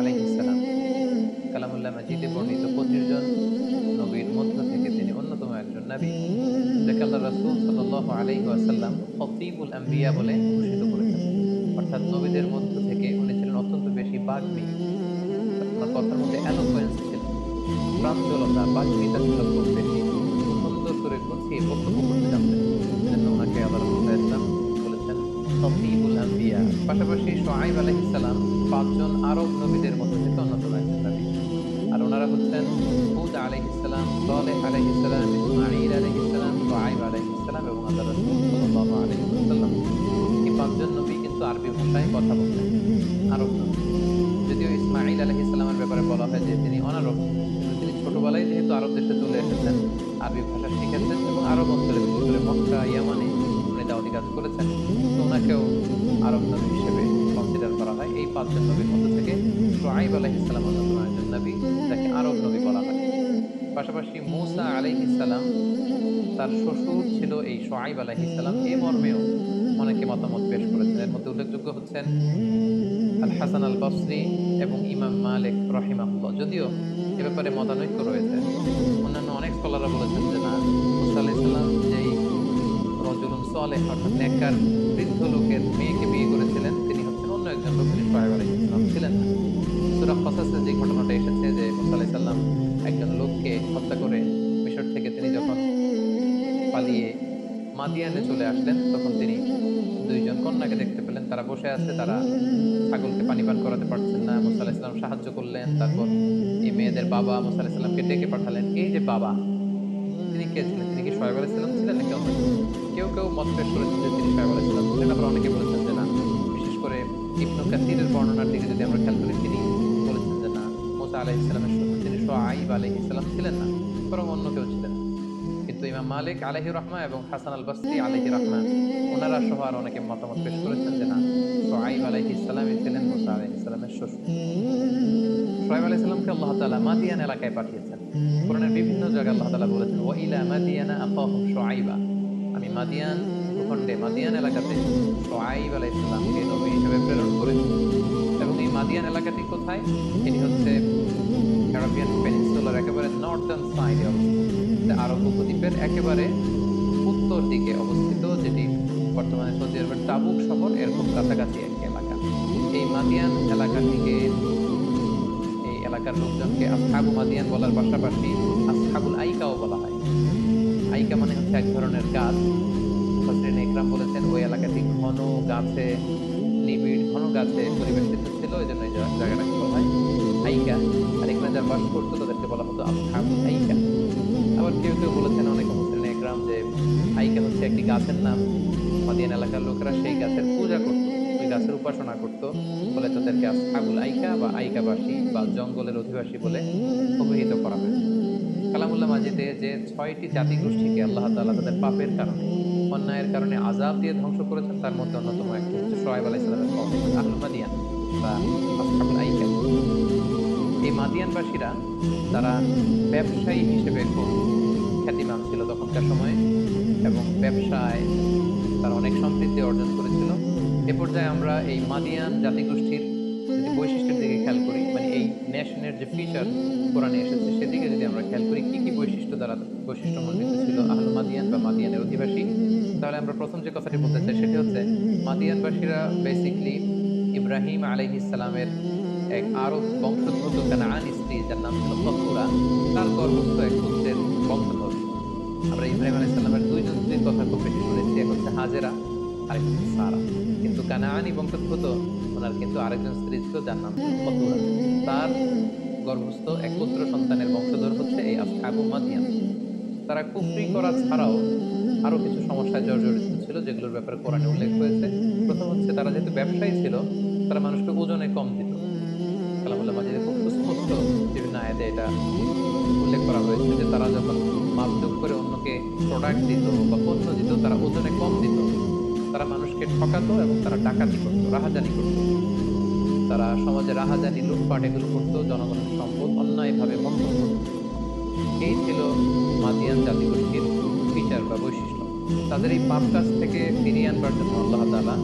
আলাইহিসসালাম কালামুল্লাহ মাজিদে বর্ণিত পঁচিশ নবীর মধ্য থেকে তিনি অন্যতম একজন নবী, যাকে আল্লাহ রাসূল সাল্লাল্লাহু আলাইহি ওয়াসাল্লাম খতিবুল আম্বিয়া বলে ঘোষিত করেছেন। অর্থাৎ নবীদের মধ্য থেকে উনি ছিলেন অত্যন্ত বেশি বাগ্মী। ওনার কথার মধ্যে অ্যালোকোয়েন্স ছিল, প্রাঞ্জলতা, বাগ্মিতা ছিল খুব বেশি। সুন্দর করে গুছিয়ে বক্তব্য করতে জানতেন সেজন্য ওনাকে আল্লাহ রাসূল ইসলাম বলেছেন খতিবুল আম্বিয়া পাশাপাশি সোহাইব আলাইহিসসালাম পাঁচজন আরব নবীদের মধ্যে থেকে অন্যতম একজন নবী আর ওনারা হচ্ছেন হুদ আলহ ইসলাম আলাইহিসসালাম সালেহ আলাইহিসসালাম ইসমাঈল আলাইহিসসালাম সোহাইব আলাইহিসসালাম এবং আল্লাহ রাসূল সাল্লাল্লাহু আলাইহি ওয়াসাল্লাম। এই পাঁচজন নবী কিন্তু আরবি ভাষায় কথা বলতেন, আরব নবী। যদিও ইসমাঈল আলাইহিসসালামের ব্যাপারে বলা হয় যে তিনি অনারব তিনি ছোটবেলায় যেহেতু আরব দেশে চলে এসেছেন, আরবি ভাষা শিখেছেন এবং আরব অঞ্চলে বিশেষ করে মক্কা, ইয়ামানে উনি দাওয়াতি কাজ করেছেন ওনাকেও আরব নবী হিসেবে পাঁচজন নবীর মধ্যে থেকে সোহাইব নবী আরব নবী বলা হয়। পাশাপাশি মুসা তার শ্বশুর ছিল এই সোহাইব এ মর্মেও অনেকে মতামত পেশ করেছেন। এর মধ্যে উল্লেখযোগ্য হচ্ছেন আল হাসান আল বসরি এবং ইমাম মালিক রহিমাহুল্লাহ। যদিও এ ব্যাপারে মতানৈক্য রয়েছে। অন্যান্য অনেক স্কলাররা বলেছেন যে না, মুসা আলাইসাল্লাম যেই অর্থাৎ বৃদ্ধ লোকের মেয়েকে বিয়ে করেছিলেন বসে আছে, তারা ছাগলকে পানি পান করাতে পারছেন না। মুসা আলাইসাল্লাম সাহায্য করলেন, তারপর মেয়েদের বাবা মুসা আলাইসাল্লামকে ডেকে পাঠালেন। এই যে বাবা ছিলেন? তিনি কি সোহেব আলাইসাল্লাম ছিলেন নাকি কেউ? কেউ মত পেশ করেছেন তিনি সোহেব আলাইসাল্লাম ছিলেন, আবার যদি আমরা খেয়াল করি তিনি বলেছেন যে না, মোসা আলাইহিসসালামের শ্বশুর তিনি সোহাইব আলাইহিসসালাম ছিলেন না, বরং অন্য কেউ ছিলেন। কিন্তু ইমাম মালিক আলহি রহমা এবং হাসান আল বসরি আলহি রহমা, ওনারা সহ আর অনেকে মতামত পেশ করেছেন যে না সোহাইব আলহি ইসলামই ছিলেন মোসা আলহি ইসলামের শ্বশুর। সোহাইব আলহি ইসলামকে আল্লাহ তালা মাদিয়ান এলাকায় পাঠিয়েছেন। কোরআনের বিভিন্ন জায়গায় আল্লাহ তালা বলেছেন ও মাদিয়ানা আফাহুম সোহাইবা আমি মাদিয়ান ভূখণ্ডে, মাদিয়ান এলাকাতে সোহাইব আলহি ইসলামকে নবী হিসেবে প্রেরণ করেছি। মাদিয়ান এলাকাটি কোথায়? এটি হচ্ছে অ্যারাবিয়ান পেনিনসুলার একেবারে নর্দার্ন সাইডে অবস্থিত আরব উপদ্বীপের একেবারে উত্তর দিকে অবস্থিত, যেটি বর্তমানে সৌদি আরবের তাবুক শহর, এর খুব কাছাকাছি একটি এলাকা। এই মাদিয়ান এলাকাটিকে, এই এলাকার লোকজনকে আসহাবু মাদিয়ান বলার পাশাপাশি আসহাবুল আইকাও বলা হয়। আইকা মানে হচ্ছে এক ধরনের গাছ। হসরিন ইকরাম বলেছেন, ওই এলাকাটি ঘন গাছে, নিবিড় ঘন গাছে পরিবেষ্টিত ছিল, এই জন্য বলা হয়? আইকা আর এখানে যারা বাস করতো, তাদেরকে বলা হতো আইকা আবার কেউ কেউ বলেছেন, অনেক যে আইকা হচ্ছে একটি গাছের নাম। এলাকার লোকেরা সেই গাছের পূজা করত, ওই গাছের উপাসনা করত। তাদেরকে আইকা বা আইকাবাসী বা জঙ্গলের অধিবাসী বলে অভিহিত করা হয়েছে। কালামুল্লাহ মাজিদে যে ছয়টি জাতি গোষ্ঠীকে আল্লাহ তাআলা তাদের পাপের কারণে, অন্যায়ের কারণে আজাব দিয়ে ধ্বংস করেছেন, তার মধ্যে অন্যতম একটি হচ্ছে সোহাইব আলাইসালামের কম আহলুল মাদিয়ান। বা আসহাবুল আইকা এই মাদিয়ানবাসীরা তারা ব্যবসায়ী হিসেবে খুব খ্যাতিমান ছিল তখনকার সময়ে এবং ব্যবসায় তারা অনেক সমৃদ্ধি অর্জন করেছিল। এ পর্যায়ে আমরা এই মাদিয়ান জাতিগোষ্ঠীর যদি বৈশিষ্ট্যের দিকে খেয়াল করি মানে এই ন্যাশনের যে ফিচার কোরআনে এসেছে, সেদিকে যদি আমরা খেয়াল করি, কি কি বৈশিষ্ট্য দ্বারা বৈশিষ্ট্যমণ্ডিত ছিল আহল মাদিয়ান বা মাদিয়ানের অধিবাসী? তাহলে আমরা প্রথম যে কথাটি বলতে চাই, সেটি হচ্ছে মাদিয়ানবাসীরা বেসিকলি ইব্রাহিম আলাইহিস সালামের এক আরব বংশোদ্ভূত কানাআন স্ত্রী, যার নাম ছিল ফতুরা তার গর্ভস্থ এক পুত্রের বংশধর। আমরা ইব্রাহিম আলাইহিস সালামের দুইজন স্ত্রীর কথা খুব বেশি শুনেছি, এক হচ্ছে হাজেরা, আরেক হচ্ছে সারা। কিন্তু কানাআনি বংশোদ্ভূত, ওনার কিন্তু আরেকজন স্ত্রী ছিল, যার নাম ছিল তার গর্ভস্থ এক পুত্র সন্তানের বংশধর হচ্ছে এই আবু মাদিয়ান। তারা কুফরি করা ছাড়াও আরও কিছু সমস্যায় জর্জরিত ছিল, যেগুলোর ব্যাপারে কোরআনে উল্লেখ হয়েছে প্রথম হচ্ছে তারা যেহেতু ব্যবসায়ী ছিল তারা মানুষকে ওজনে কম দিত। কালামুল্লাহ মাজিদে খুব বিভিন্ন আয়াতে এটা উল্লেখ করা হয়েছে যে তারা যখন মাপযোগ করে অন্যকে প্রোডাক্ট দিত বা পণ্য দিত, তারা ওজনে কম দিত। তারা মানুষকে ঠকাতো এবং তারা ডাকাতি করতো, রাহাজানি করতো। তারা সমাজে রাহাজানি, লুটপাট এগুলো করতো, জনগণের সম্পদ অন্যায়ভাবে বন্ধ করতো। এই ছিল মাদিয়ান জাতিগোষ্ঠীর ফিচার বা বৈশিষ্ট্য। তাদের এই পাপ কাজ থেকে ফিরিয়ে আনবার জন্য আল্লাহ এই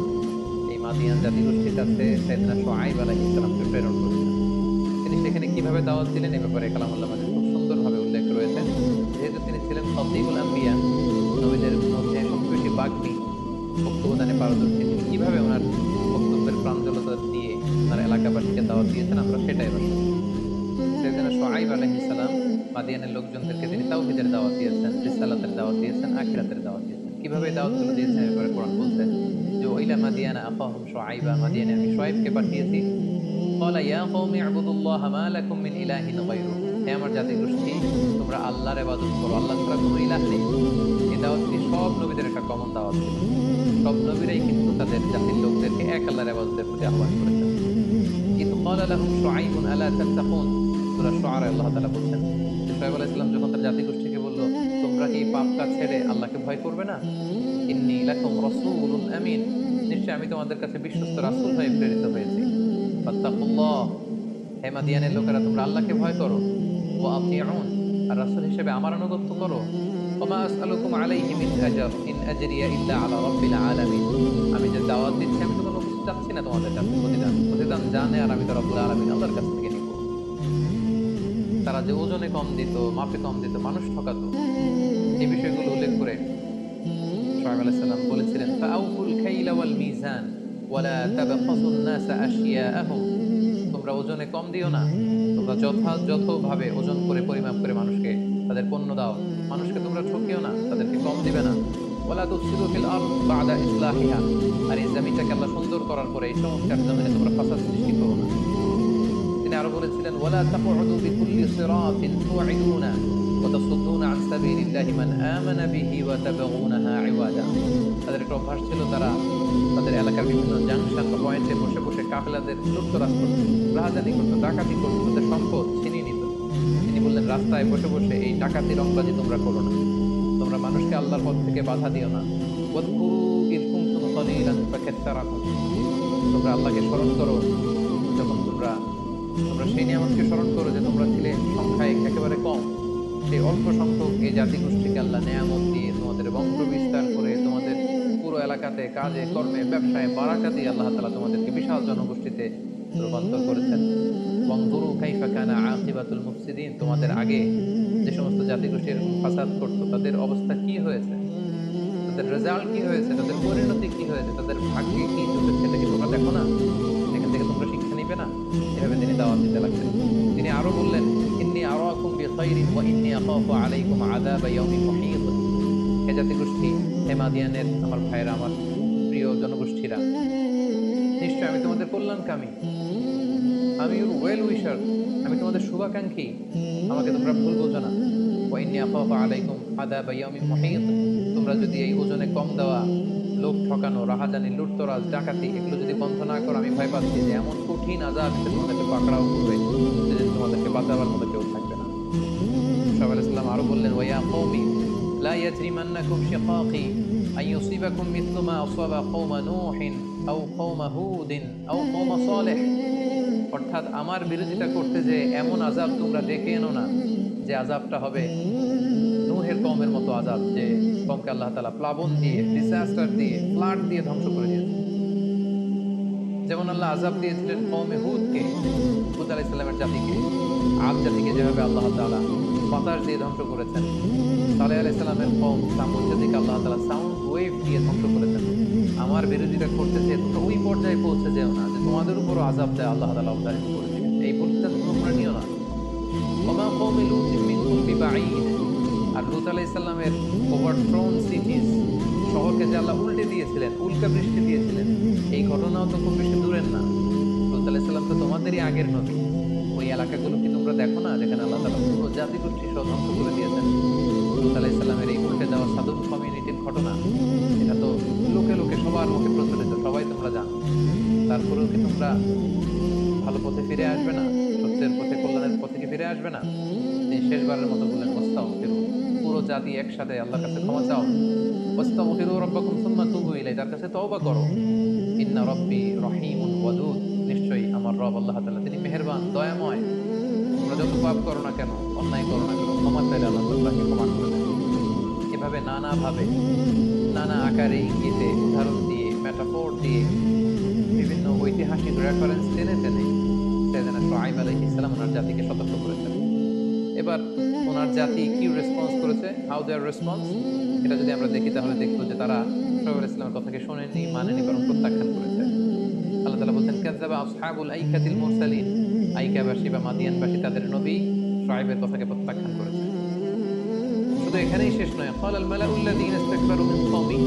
মাদিয়ান জাতিগোষ্ঠীর কাছে সেদিনা সোহাইব আলাইহিস সালামকে প্রেরণ করেছেন কীভাবে দাওয়াত দিলেন এ ব্যাপারে কালামুল্লাহ মাজিদ খুব সুন্দরভাবে উল্লেখ রয়েছে যেহেতু তিনি ছিলেন খতিবুল আম্বিয়া, নবীদের মধ্যে সবচেয়ে বেশি বাগ্মী বক্তব্যদানে পারদর্শী। তিনি কীভাবে ওনার বক্তব্যের প্রাঞ্জলতা দিয়ে ওনার এলাকাবাসীকে দাওয়াত দিয়েছেন, আমরা সেটাই শুনব। সেদিন সোহাইব আলহিসাল্লাম মাদিয়ানের লোকজনদেরকে তিনি তাওহিদের দাওয়াত দিয়েছেন, রিসালাতের দাওয়াত দিয়েছেন, আখিরাতের দাওয়াত দিয়েছেন। কীভাবে দাওয়াতগুলো দিয়েছেন এবারে কোরআন বলছেন যে তোমরা আল্লাহর ইবাদত আল্লাহ ছাড়া কোনো ইলাহ একটা কমন দাওয়াত। সব নবীরাই কিন্তু তাদের জাতির লোকদেরকে এক আল্লাহর ইবাদতের প্রতি কিন্তু ক্বালা লাহুম শুআইবুন, আলা সূরা আল্লাহ তাআলা বলছেন যে শুআইব আলাইহিস সালাম যখন তার জাতি গোষ্ঠীকে বলল, তোমরা কি ছেড়ে আল্লাহকে ভয় করবে না? রাসূলুন আমিন। আমি তোমাদের কাছে বিশ্বস্ত রাসূল হয়ে প্রেরিত হয়েছি। লোকেরা, তোমরা আল্লাহকে ভয় করো। ও আতিউন। আর রাসূল হিসেবে আমার আনুগত্য করো। আমি যে দাওয়াত দিচ্ছি, আমি তো কোনো কিছু চাচ্ছি না তোমাদের কাছে। প্রতিদান প্রতিদান জানে আর আমি তো রব্বুল আলামিন, আল্লাহর কাছ তারা যে ওজনে কম দিত, মাপে কম দিত, মানুষ ঠকাতো। এই বিষয়গুলো উল্লেখ করে বলেছিলেন, ফাউফুল খাইলা ওয়াল মিজান ওয়ালা তাবখাসুন নাসা তোমরা ওজনে কম দিও না, তোমরা ওজন করে, পরিমাপ করে মানুষকে তাদের পণ্য দাও। মানুষকে তোমরা ঠকিও না, তাদেরকে কম দিবে না। তুফসিদু ফিল আরদ বাদা ইসলাহিহা। আর এই জমিটাকে আল্লাহ সুন্দর করার পরে এই সংস্কার জমিনে তোমরা ফাসাদ সৃষ্টি করো না। তিনি আরও বলেছিলেন, ওয়ালা তাকউদু বিকুল্লি সিরাতিন তু'ইদুনা ওয়া তাসুদ্দুনা আন সাবিলিল্লাহি মান আমানা বিহি ওয়া তাবগুনাহা ইওয়াদা. তাদের একটা অভ্যাস ছিল, তারা তাদের এলাকার বিভিন্ন জাংশন পয়েন্টে বসে বসে কাফেলাদের লুপ্তরাজ করত। রাহাজানি করত, ডাকাতি করত, তাদের সম্পদ ছিনিয়ে নিত। তিনি বললেন, রাস্তায় বসে বসে এই ডাকাতির অঙ্গবাজি তোমরা করো না। তোমরা মানুষকে আল্লাহর পথ থেকে বাধা দিও না। ওয়াদকুরু ইদ তোমরা আল্লাহকে স্মরণ করো যখন তোমরা তোমরা সেই নিয়ামতকে স্মরণ করো যে তোমরা ছিলে সংখ্যায় একেবারে কম। সেই অল্প সংখ্যক এই জাতিগোষ্ঠীকে আল্লাহ নিয়ামত দিয়ে তোমাদের বংশ বিস্তার করে তোমাদের পুরো এলাকাতে কাজে, কর্মে, ব্যবসায় বারাকা দিয়ে আল্লাহ তালা তোমাদেরকে বিশাল জনগোষ্ঠীতে রূপান্তর করেছেন। বন্ধুরু কাইফা কানা আকিবাতুল মুফসিদিন, তোমাদের আগে যে সমস্ত জাতিগোষ্ঠী এরকম ফাসাদ করতো, তাদের অবস্থা কি হয়েছে? তাদের রেজাল্ট কি হয়েছে? তাদের পরিণতি কি হয়েছে? তাদের ভাগ্যে কি? চলছে সেটা কি তোমরা দেখো না? আমি তোমাদের শুভাকাঙ্ক্ষী। আমাকে তোমরা ভুল বোঝো না। তোমরা যদি এই ওজনে কম দেওয়া লোক ঠকানো, রাহাজানি, লুটতরাজ, ডাকাতি, এগুলো যদি বন্ধ না করো, আমি ভয় পাচ্ছি যে এমন কঠিন আজাব তোমাদেরকে পাকড়াও করবে তোমাদেরকে বাঁচাবার মতো অর্থাৎ আমার বিরোধিতা করতে যে এমন আজাব তোমরা ডেকে এনো না, যে আজাবটা হবে নুহের কমের মতো আজাব যে কমকে আল্লাহ তালা প্লাবন দিয়ে ডিজাস্টার দিয়ে দিয়ে ধ্বংস করে দিয়েছে। যেমন আল্লাহ আজাব দিয়েছিলেন কমে হুদকে, হুদ আলাহ ইসলামের জাতিকে আদ জাতিকে যেভাবে আল্লাহ তালা বাতাস দিয়ে ধ্বংস করেছেন, সালেহ আলাহ ইসলামের কম সামুদ জাতিকে আল্লাহ তালা সাউন্ড ওয়েভ দিয়ে ধ্বংস করেছেন। আমার বিরোধিতা করতে যে তোমরা ওই পর্যায়ে পৌঁছে যেও না যে তোমাদের উপরও আজাব দেয় আল্লাহ তালা অবতারিত করে এই পরিস্থিতি তোমরা নিও না। ওমা কৌমে লুত আর লুত আলাহ ইসলামের ওভারথ্রোন সিটিজ শহরকে যে আল্লাহ উল্টে দিয়েছিলেন, উল্কা বৃষ্টি দিয়েছিলেন এই ঘটনাও তো খুব বেশি দূরের না। লুত আলাহ তো তোমাদেরই আগের নবী। ওই এলাকাগুলো কি তোমরা দেখো না, যেখানে আল্লাহ তালা পুরো জাতিগোষ্ঠী সহ ধ্বংস করে দিয়েছেন? লুত আলাহ এই উল্টে দেওয়া সাধু কমিউনিটির ঘটনা, এটা তো লোকে লোকে সবার মুখে প্রচলিত, সবাই তোমরা জানো। তারপরেও কি তোমরা ভালো পথে ফিরে আসবে না? সত্যের পথে, কল্যাণের পথে কি ফিরে আসবে না? শেষবারের মতো বললেন ওস্তাও ফিরু পুরো জাতি একসাথে আল্লাহর কাছে ক্ষমা চাও। ওস্তাও ফিরু রব্বাকুম সুম্মা ইলাই তার কাছে তওবা করো। ইন্না রব্বি রহিমুন ওয়াদুদ। নিশ্চয়ই আমার রব আল্লাহ তাআলা, তিনি মেহেরবান, দয়াময়। তোমরা যত পাপ করো না কেন, অন্যায় করো না কেন, ক্ষমা চাইলে আল্লাহ তাআলাকে ক্ষমা করে এভাবে নানাভাবে, নানা আকারে ইঙ্গিতে, উদাহরণ দিয়ে মেটাফোর দিয়ে, বিভিন্ন ঐতিহাসিক রেফারেন্স টেনে টেনে সৈয়দনা শোয়াইব আলাইহিস সালাম ওনার জাতিকে সতর্ক করেছেন। এবার ওনার জাতি কি রেসপন্স করেছে? হাউ দেয়ার রেসপন্স এটা যদি আমরা দেখি, তাহলে দেখব যে তারা শোয়েব ইসলামের কথাকে শোনেনি মানেনি বরং প্রত্যাখ্যান করেছে আল্লাহ তালা বলছেন কাজাবা আসহাবুল আইকাতিল মুরসালিন আইকাবাসী বা মাদিয়ানবাসী তাদের নবী শোয়েবের কথাকে প্রত্যাখ্যান করেছে শুধু এখানেই শেষ নয় قال الملأ الذين استكبروا من قومه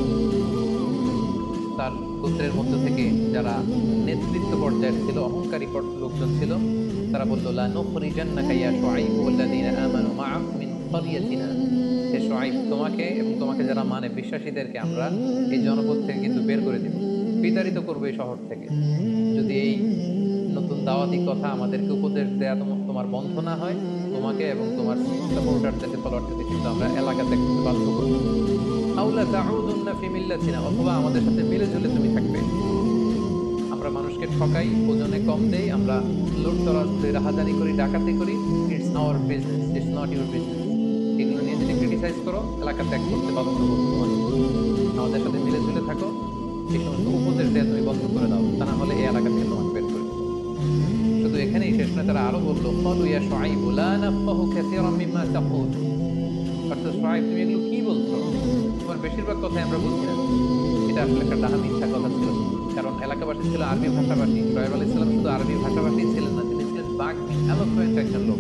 তার গোত্রের মধ্য থেকে যারা নেতৃত্ব পর্যায়ের ছিল অহংকারী পর- লোকজন ছিল তারা বলল লা নুখরিজান্নাকা ইয়া শুআইব ওয়াল্লাযীনা আমানু মা'আক মিন ক্বরিয়াতিনা হে শুআইব তোমাকে এবং তোমাকে যারা মানে বিশ্বাসীদেরকে আমরা এই জনপদ থেকে কিন্তু বের করে দেব, বিতাড়িত করব এই শহর থেকে। যদি এই নতুন দাওয়াতি কথা আমাদেরকে উপদেশ দেয়া তোমা- তোমার বন্ধ না হয়, তোমাকে এবং তোমার কিন্তু আমরা এলাকা থেকে বাধ্য করব। আউলা তাউদুন্না ফি মিল্লাতিনা, অথবা আমাদের সাথে মিলে তুমি থাকবে। আমরা মানুষকে ঠকাই, ওজনে কম দেই, আমরা লুট তরাজ করি, ডাকাতি করি। It's our business it's not your business নিয়ে করো, এলাকা ত্যাগ করতে বাধ্য করব আমাদের সাথে মিলে ঝুলে থাকো। এই সমস্ত উপদেশ দেওয়া তুমি বন্ধ করে দাও, তা না হলে এই এলাকা থেকে তোমাকে বের করে শুধু এখানেই শেষ নয়, তারা আরও বলল, ফলু ইয়া অর্থাৎ তুমি এগুলো বলছো? তোমার বেশিরভাগ কথাই আমরা বুঝি না। এটা আসলে একটা ডাহা মিথ্যা কথা ছিল। কারণ এলাকাবাসী ছিল আরবি ভাষাভাষী সোহেব আলী ইসলাম শুধু আরবি ভাষাভাষী ছিলেন না, তিনি ছিলেন বাক এলোকুয়েন্ট একজন লোক।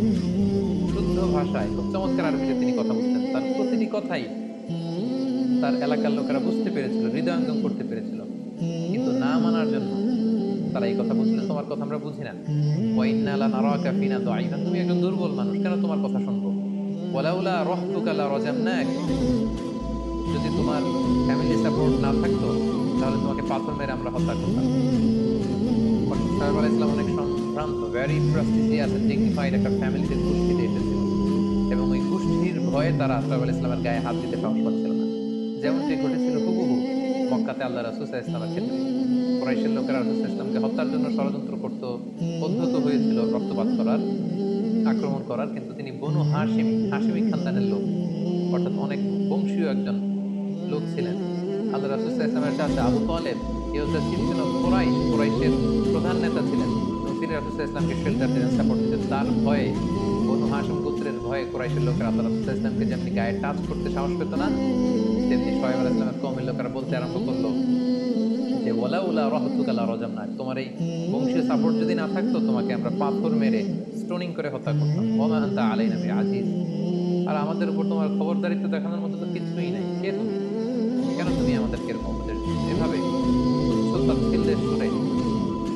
শুদ্ধ ভাষায়, খুব চমৎকার আরবিতে তিনি কথা বলতেন। কথাই তার এলাকার লোকেরা বুঝতে পেরেছিল হৃদয়ঙ্গম করতে পেরেছিল। কিন্তু না মানার জন্য তারা এই কথা বুঝলেন তোমার কথা আমরা বুঝি না। ওয়াইন্না লা নারাকা ফিনা দাঈফা তুমি একজন দুর্বল মানুষ, কেন তোমার কথা শুনব? ওয়ালাউলা রহতুকা লা রাজামনাক। যদি তোমার ফ্যামিলি সাপোর্ট না থাকতো, তাহলে তোমাকে পাথর মেরে আমরা হত্যা করতাম। সাহেব আলাইহিস সালাম অনেক সম্ভ্রান্ত ভেরি প্রেস্টিজিয়াস ডিগনিফাইড একটা ফ্যামিলিতে ওই গোষ্ঠীর ভয়ে তারা সাহেব আলাইহিস সালামের গায়ে হাত দিতে সাহস পাচ্ছিল না। যেমনটি ঘটেছিল হুবহু মক্কাতে আল্লাহ সাল্লাল্লাহু ইসলামের ক্ষেত্রে। কুরাইশের লোকেরা সাল্লাল্লাহু ইসলামকে হত্যার জন্য ষড়যন্ত্র করত পদ্ধত হয়েছিল, রক্তপাত করার, আক্রমণ করার, কিন্তু তিনি বনু হাসিম হাসিমি খানদানের লোক। অর্থাৎ অনেক বংশীয় একজন লোক ছিলেন। আল্লাহ সাল্লাল্লাহু ইসলামের চাচা Abu Talib he was the chieftain of Quraysh প্রধান নেতা ছিলেন। তিনি সাল্লাল্লাহু ইসলামকে শেল্টার দিতেন, সাপোর্ট দিতেন। তার ভয়ে বনু হাসিম ভয়ে কুরাইশের লোকেরা আল্লাহ ইসলামকে যেমনি গায়ে টাচ করতে সাহস পেত না, তেমনি সোহেব আলাইহিস সালামের কওমের লোকেরা বলতে আরম্ভ করল যে ওলা ওলা রহতুকালা রজাম না। তোমার এই বংশীয় সাপোর্ট যদি না থাকতো, তোমাকে আমরা পাথর মেরে স্টোনিং করে হত্যা করতাম। ওমা আন্তা আলাই নবী আজিজ আর আমাদের উপর তোমার খবরদারিত্ব দেখানোর মতো তো কিছুই নাই। কে তুমি? কেন তুমি আমাদেরকে এরকম উপদেশ এভাবে তাচ্ছিল্যের সুরে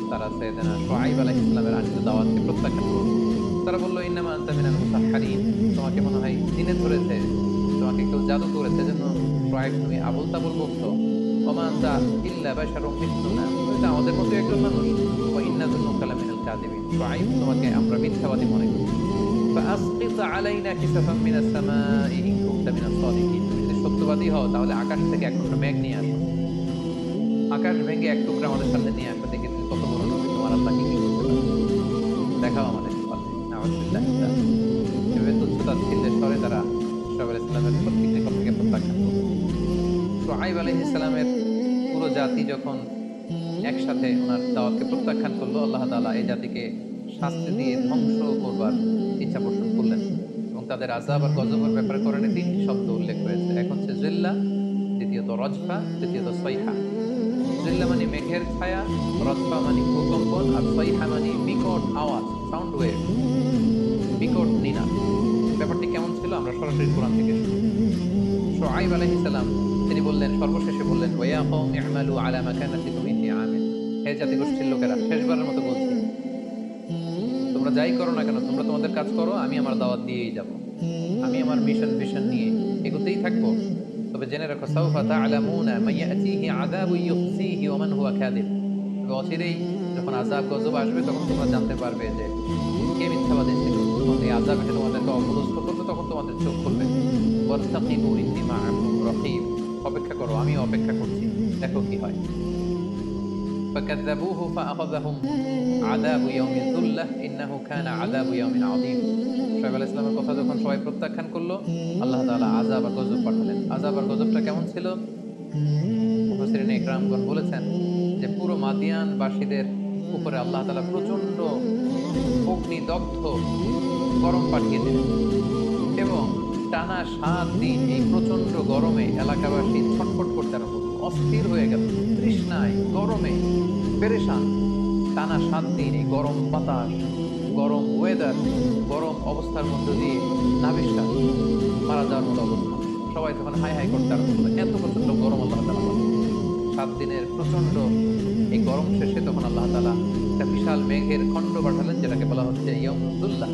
তারা সৈয়দনা সোহাইব আলাইহিস ইসলামের আনিত দাওয়াতকে প্রত্যাখ্যান করল। তারা বলল তোমাকে মনে হয় চিনে ধরেছে, তোমাকে কেউ জাদু করেছে যেন প্রায় তুমি আবল তাবল বলছো অমা আন্তা ইল্লা বা সারম না আমাদের মতো একজন মানুষ। ইন্না জন্য কালামিনাল তোমাকে আমরা মিথ্যাবাদী মনে করি। সত্যবাদী হও, তাহলে আকাশ থেকে এক টুকরা মেঘ নিয়ে আসো। আকাশ ভেঙে এক টুকরা আমাদের সামনে নিয়ে আসো দেখে কত বড় তোমার আল্লাহ কি ধ্বংস করবার ইচ্ছা পোষণ করলেন। এবং তাদের আজাব আর গজবের ব্যাপারে কোরআনে তিনটি শব্দ উল্লেখ হয়েছে এক হচ্ছে জিল্লা, দ্বিতীয়ত রজফা, তৃতীয়ত সৈহা জিল্লা মানে মেঘের ছায়া, রজফা মানে ভূকম্পন, আর সৈহা মানে বিকট আওয়াজ। সাউন্ড ওয়েভ বিকট নিনা ব্যাপারটি কেমন ছিল? আমরা সরাসরি কোরআন থেকে শোয়াইব সালাম, তিনি বললেন, সর্বশেষে বললেন ওয়া আলা মাকানাতিকুম ইন্নী আমিল হে লোকেরা, শেষবারের মতো বলছি, তোমরা যাই করো না কেন? তোমরা তোমাদের কাজ করো, আমি আমার দাওয়াত দিয়েই যাব। আমি আমার মিশন ভিশন নিয়ে এগোতেই থাকব। তবে জেনে রাখো, সাউফা তা'লামুনা মান ইয়াতিহি আযাবু ইউখজিহি ওয়া মান হুয়া কাযিব। তবে অচিরেই যখন আযাব গজব আসবে, তখন তোমরা জানতে পারবে যে কে মিথ্যাবাদী ছিল তখন এই আযাব এসে তোমাদেরকে অপদস্থ করবে তখন তোমাদের চোখ খুলবে ওয়াত্তাকিবু ইন্নী মা'আকুম রাকিব অপেক্ষা করো আমি অপেক্ষা করছি দেখো কি হয় فكذبوه فأخذهم عذاب يوم الذلة إنه كان عذاب يوم عظيم শোয়েব আলাইহিস সালামের কথা যখন সবাই প্রত্যাখ্যান করলো আল্লাহ তাআলা আযাব আর গজব পাঠালেন আযাব আর গজবটা কেমন ছিল মুফাসসিরিন ইকরামগণ বলেছেন যে পুরো মাদিয়ানবাসীদের উপরে আল্লাহ তালা প্রচণ্ড অগ্নিদগ্ধ গরম পাঠিয়ে দিলেন। এবং টানা সাত দিন এই প্রচণ্ড গরমে এলাকাবাসী ছটফট করতে আরম্ভ অস্থির হয়ে গেল, তৃষ্ণায়, গরমে। পেরেশান, টানা সাত দিন এই গরম বাতাস, গরম ওয়েদার গরম অবস্থার মধ্য দিয়ে নাবিশ্বাস মারা যাওয়ার মতো অবস্থা। সবাই তখন হাই হাই করতে আরম্ভ করল। এত প্রচণ্ড গরম আল্লাহ তালা সাত দিনের প্রচণ্ড এই গরম শেষে বিশাল মেঘের খণ্ড পাঠালেন, যেটাকে বলা হচ্ছে ইয়মদুল্লাহ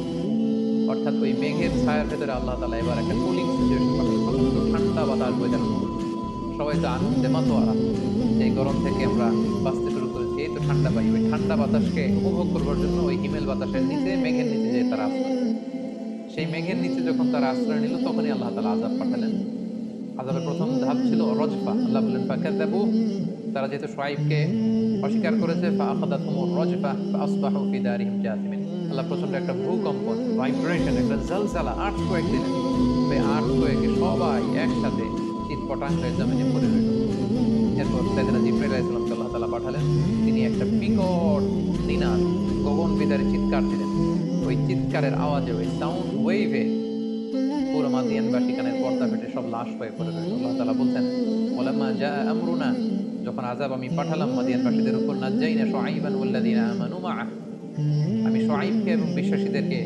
অর্থাৎ ওই মেঘের ছায়ার ভেতরে আল্লাহ তালা এবার একটা কুলিং সিচুয়েশন পাঠালেন, প্রচণ্ড ঠান্ডা বাতাস বয়ে সবাই তো আনন্দে মাতোয়ারা। এই গরম থেকে আমরা বাঁচতে শুরু করেছি, এই তো ঠান্ডা পাই ওই ঠান্ডা বাতাসকে উপভোগ করবার জন্য ওই হিমেল বাতাসের নিচে, মেঘের নিচে যে তারা আশ্রয় সেই মেঘের নিচে যখন তারা আশ্রয় নিল, তখনই আল্লাহ তালা আজাব পাঠালেন। আজাবের প্রথম ধাপ ছিল রজফা। আল্লাহ বললেন ফাকাদাবু তারা যেহেতু শোয়াইবকে অস্বীকার করেছে আল্লাহ প্রচণ্ড একটা ভূকম্পন ভাইব্রেশন একটা জলজালা আর্থকোয়েক দিলেন। ওই আর্থকোয়েকে সবাই একসাথে রইল। এরপর সাইদিনা জিব্রাইল আলাইহিস সালামকে আল্লাহ তাআলা পাঠালেন। তিনি একটা বিকট নিনাদ, গগন বিদারে চিৎকার দিলেন। ওই চিৎকারের আওয়াজে, ওই সাউন্ড ওয়েভে পুরো মাদিয়ানবাসী কানের পর্দা ফেটে সব লাশ হয়ে পড়ে রইল। আল্লাহ তালা বলছেন যা আমরুনা যখন আজাব আমি পাঠালাম মাদিয়ানবাসীদের উপর, নাজ্জাইনা শুআইবান ওয়াল্লাযিনা আমানু মাআহ। আমি শুআইবকে এবং বিশ্বাসীদেরকে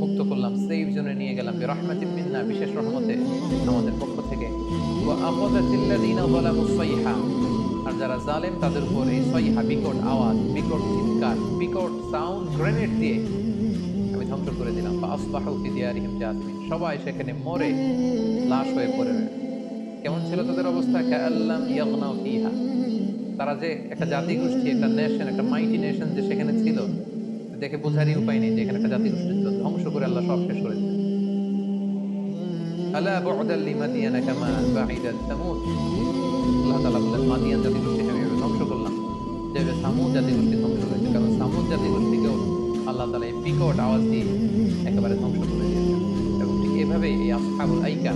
মুক্ত করলাম, সেফ জোনে নিয়ে গেলাম, বিরহমাতিন মিন্না, বিশেষ রহমতে আমাদের পক্ষ থেকে। আর যারা জালেম, তাদের উপর এই সাইহা বিকট আওয়াজ, বিকট চিৎকার, বিকট সাউন্ড গ্রেনেড দিয়ে আমি ধ্বংস করে দিলাম। বা আসবাহু ফি দিয়ারিহিম জাসমিন। সবাই সেখানে মরে লাশ হয়ে পড়ে রইল কেমন ছিল তাদের অবস্থা? তারা যে একটা জাতি গোষ্ঠী একটা নেশন একটা মাইটি নেশন যে সেখানে ছিল, দেখে বোঝারই উপায় নেই যে এখানে একটা জাতি গোষ্ঠী ছিল। ধ্বংস করে আল্লাহ সব শেষ করে এভাবে ধ্বংস করলাম। জাতি ধ্বংস কারণ জাতি আল্লাহ আওয়াজ দিয়ে একেবারে ধ্বংস এবং ঠিক এভাবেই এই আসহাবুল আইকা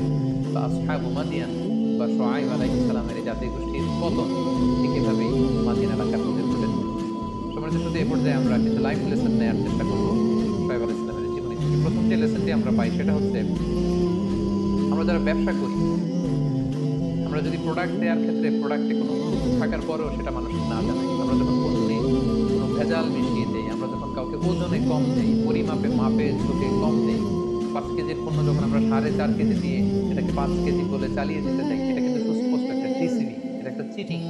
বা আসহাবু মাদিয়ান বা সোয়াইব আলাইহিস সালামের জাতি গোষ্ঠীর পতন ঠিক এভাবেই মাদিয়ান এলাকার মধ্যে ঘটেছে সমাজের সাথে এ পর্যায়ে আমরা কিছু লাইফ লেসন নেওয়ার চেষ্টা করব। সোয়াইব আলাইহিস সালামের জীবনী। থেকে প্রথম যে লেসনটি আমরা পাই সেটা হচ্ছে, আমরা যারা ব্যবসা করি, আমরা যদি প্রোডাক্ট দেওয়ার ক্ষেত্রে প্রোডাক্টে কোনো থাকার পরেও সেটা মানুষ না জানাই আমরা যখন পণ্যে কোনো ভেজাল মিশিয়ে দেই, আমরা যখন কাউকে ওজনে কম দেই, পরিমাপে, মাপে, ঝুঁকে কম দেই, পাঁচ কেজির পণ্য যখন আমরা সাড়ে চার কেজি দিয়ে পাঁচ কেজি বলে চালিয়ে দিতে চাই, এটা কিন্তু সুস্পষ্ট একটা ডিসিবি এটা একটা চিটিং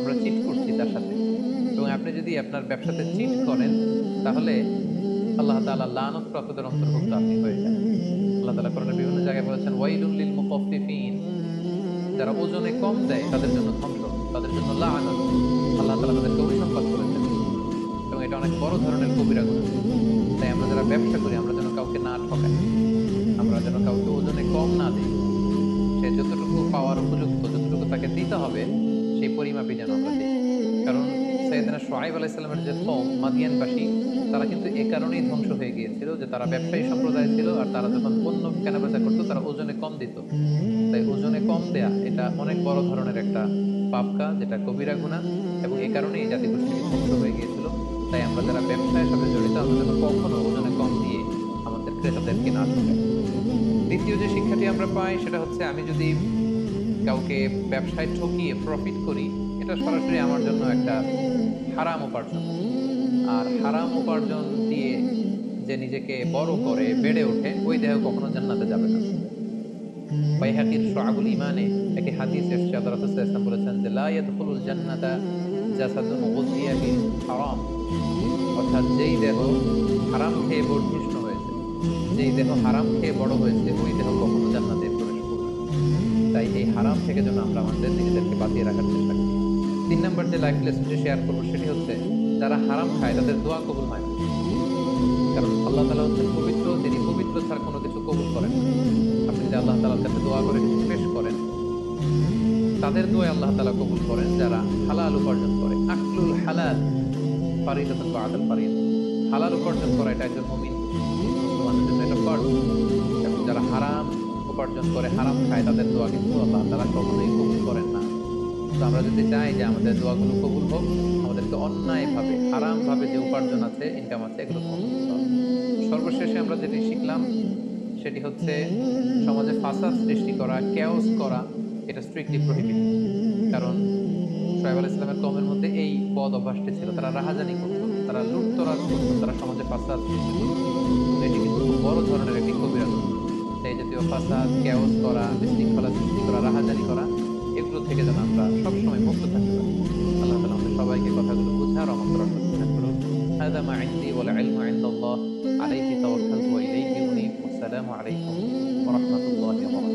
আমরা চিট করছি তার সাথে। এবং আপনি যদি আপনার ব্যবসাতে চিট করেন, তাহলে আল্লাহ তাআলা লানতপ্রাপ্তদের অন্তর্ভুক্ত আপনি হয়ে যান আল্লাহ তাআলা কোরআনের বিভিন্ন জায়গায় বলেছেন, ওয়াইলুল লিল মুতাফফিফিন যারা ওজনে কম দেয়, তাদের জন্য ধ্বংস তাদের জন্য লাআনাত আল্লাহ তালা তাদেরকে অভিসম্পাদ করেছেন। এবং এটা অনেক বড় ধরনের কবিরা গুনাহ তাই আমরা যারা ব্যবসা করি, আমরা কাউকে না ঠকাই আমরা যেন কাউকে ওজনে কম না দিই। সে যতটুকু পাওয়ার উপযুক্ত, যতটুকু তাকে দিতে হবে, সেই পরিমাপই যেন আমরা দিই। কারণ সৈয়দনা সোহাইব আলাইসাল্লামের যে কম মাদিয়ানবাসী, তারা কিন্তু এ কারণেই ধ্বংস হয়ে গিয়েছিল যে তারা ব্যবসায়ী সম্প্রদায় ছিল আর তারা যখন পণ্য কেনাবেচা করতো, তারা ওজনে কম দিত। তাই ওজনে কম দেয়া, এটা অনেক বড় ধরনের একটা পাপকা, যেটা কবিরা গুণা এবং এই কারণেই এই জাতি ধ্বংস হয়ে গিয়েছিল। তাই আমরা যারা ব্যবসায়ের সাথে জড়িত, আমরা যেন কখনো ওজনে কম দিয়ে আমাদের ক্রেতাদেরকে না দ্বিতীয় যে শিক্ষাটি আমরা পাই, সেটা হচ্ছে আমি যদি কাউকে ব্যবসায় ঠকিয়ে প্রফিট করি, এটা সরাসরি আমার জন্য একটা হারাম উপার্জন। আর হারাম উপার্জন দিয়ে যে নিজেকে বড় করে, বেড়ে ওঠে, ওই দেহ কখনো জান্নাতে যাবে না। বাইহাকির ইমানে হাদিস এসছে ইসলাম বলেছেন যে, লা ইয়াদখুলুল জান্নাতা জাসাদুন হারাম। অর্থাৎ যেই দেহ হারাম খেয়ে যেই দেহ হারাম খেয়ে বড় হয়েছে, ওই দেহ কখনো জান্নাতে প্রবেশ করবে তাই এই হারাম থেকে যেন আমরা আমাদের নিজেদেরকে বাঁচিয়ে রাখার চেষ্টা করি। তিন নম্বর যে লাইফ লেসনটি শেয়ার করব সেটি হচ্ছে, যারা হারাম খায় তাদের দোয়া কবুল হয় কারণ আল্লাহ তালা হচ্ছেন পবিত্র, তিনি পবিত্র ছাড়া কোনো কিছু কবুল করেন আপনি যদি আল্লাহ তালার কাছে দোয়া করে কিছু পেশ করেন। তাদের দোয়া আল্লাহ তালা কবুল করেন, যারা হালাল উপার্জন করে। আকলুল হালাল, ফারিদাতুন বাদাল ফারিদ। হালাল উপার্জন করা এটা একজন উপার্জন করে হারাম খায়, তাদের দোয়া কিন্তু আল্লাহ তালা কখনোই কবুল করেন না। তো আমরা যদি চাই যে আমাদের দোয়াগুলো কবুল হোক, আমাদেরকে অন্যায়ভাবে, হারামভাবে যে উপার্জন আছে ইনকাম আছে, এগুলো হবে। সর্বশেষে আমরা যেটি শিখলাম, সেটি হচ্ছে সমাজে ফাসাদ সৃষ্টি করা ক্যাওস করা, এটা স্ট্রিক্টলি প্রহিবিট কারণ সোহেব আল ইসলামের কমের মধ্যে এই পদ অভ্যাসটি ছিল, তারা রাহাজানি করত, তারা লুটতরাজ করত, তারা সমাজে ফাসাদ সৃষ্টি করত। এটি কিন্তু বড় ধরনের একটি জাতীয় ফাসাদ ক্যাওস করা বিশৃঙ্খলা সৃষ্টি করা রাহাজানি করা এগুলো থেকে যেন আমরা সবসময় মুক্ত থাকতে পারি আল্লাহ তালা আমাদের সবাইকে কথাগুলো বোঝার আমল করার চেষ্টা করুন هذا ما عندي والعلم عند الله عليه توكلت وإليه أنيب والسلام عليكم ورحمة الله وبركاته